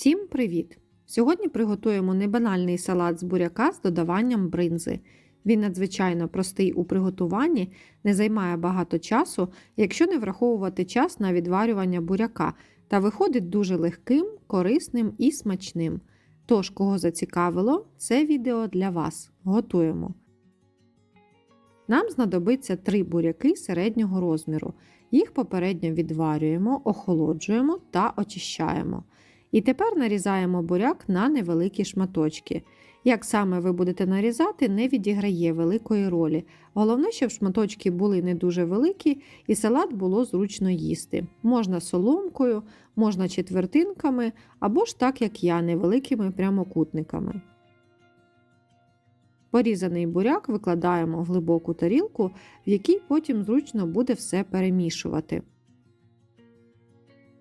Всім привіт! Сьогодні приготуємо небанальний салат з буряка з додаванням бринзи. Він надзвичайно простий у приготуванні, не займає багато часу, якщо не враховувати час на відварювання буряка, та виходить дуже легким, корисним і смачним. Тож, кого зацікавило, це відео для вас. Готуємо. Нам знадобиться 3 буряки середнього розміру. Їх попередньо відварюємо, охолоджуємо та очищаємо. І тепер нарізаємо буряк на невеликі шматочки. Як саме ви будете нарізати, не відіграє великої ролі. Головне, щоб шматочки були не дуже великі і салат було зручно їсти. Можна соломкою, можна четвертинками або ж так, як я, невеликими прямокутниками. Порізаний буряк викладаємо в глибоку тарілку, в якій потім зручно буде все перемішувати.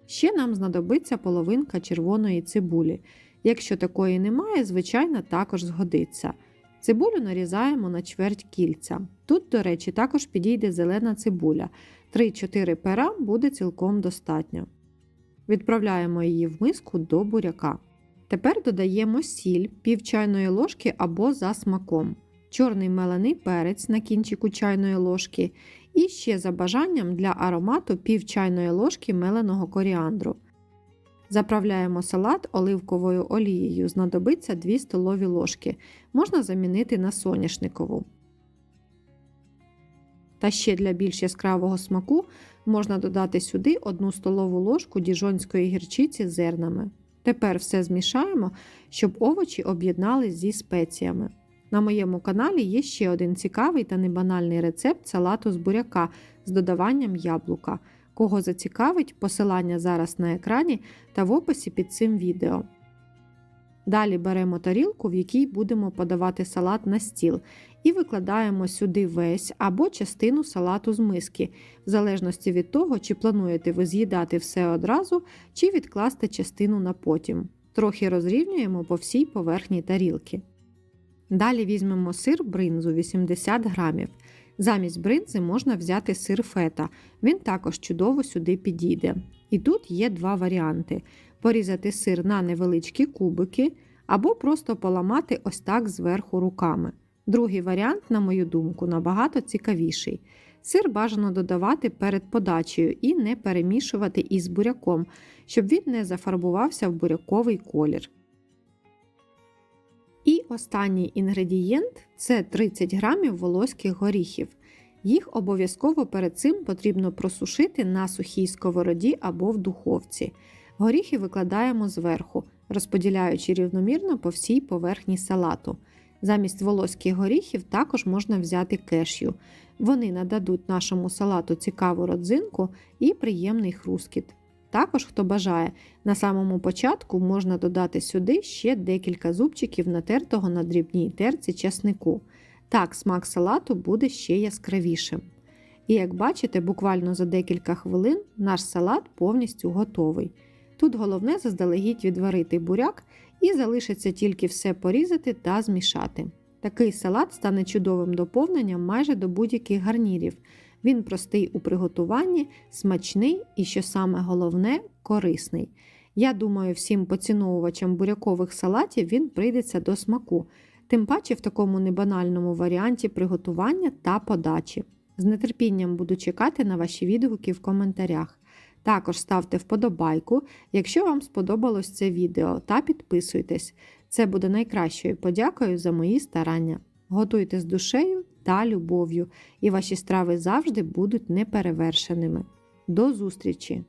Ще нам знадобиться половинка червоної цибулі. Якщо такої немає, звичайно, також згодиться. Цибулю нарізаємо на чверть кільця. Тут, до речі, також підійде зелена цибуля. 3-4 пера буде цілком достатньо. Відправляємо її в миску до буряка. Тепер додаємо сіль пів чайної ложки або за смаком, чорний мелений перець на кінчику чайної ложки і ще за бажанням для аромату пів чайної ложки меленого коріандру. Заправляємо салат оливковою олією, знадобиться 2 столові ложки, можна замінити на соняшникову. Та ще для більш яскравого смаку можна додати сюди 1 столову ложку діжонської гірчиці з зернами. Тепер все змішаємо, щоб овочі об'єднались зі спеціями. На моєму каналі є ще один цікавий та небанальний рецепт салату з буряка з додаванням яблука. Кого зацікавить, посилання зараз на екрані та в описі під цим відео. Далі беремо тарілку, в якій будемо подавати салат на стіл, і викладаємо сюди весь або частину салату з миски, в залежності від того, чи плануєте ви з'їдати все одразу, чи відкласти частину на потім. Трохи розрівнюємо по всій поверхні тарілки. Далі візьмемо сир бринзу 80 грамів. Замість бринзи можна взяти сир фета, він також чудово сюди підійде. І тут є два варіанти: порізати сир на невеличкі кубики, або просто поламати ось так зверху руками. Другий варіант, на мою думку, набагато цікавіший. Сир бажано додавати перед подачею і не перемішувати із буряком, щоб він не зафарбувався в буряковий колір. Останній інгредієнт це 30 грамів волоських горіхів. Їх обов'язково перед цим потрібно просушити на сухій сковороді або в духовці. Горіхи викладаємо зверху, розподіляючи рівномірно по всій поверхні салату. Замість волоських горіхів також можна взяти кешю. Вони нададуть нашому салату цікаву родзинку і приємний хрускіт. Також, хто бажає, на самому початку можна додати сюди ще декілька зубчиків натертого на дрібній терці часнику. Так, смак салату буде ще яскравішим. І як бачите, буквально за декілька хвилин наш салат повністю готовий. Тут головне заздалегідь відварити буряк і залишиться тільки все порізати та змішати. Такий салат стане чудовим доповненням майже до будь-яких гарнірів. Він простий у приготуванні, смачний і, що саме головне, корисний. Я думаю, всім поціновувачам бурякових салатів він прийдеться до смаку, тим паче в такому небанальному варіанті приготування та подачі. З нетерпінням буду чекати на ваші відгуки в коментарях. Також ставте вподобайку, якщо вам сподобалось це відео, та підписуйтесь. Це буде найкращою подякою за мої старання. Готуйте з душею та любов'ю, і ваші страви завжди будуть неперевершеними. До зустрічі!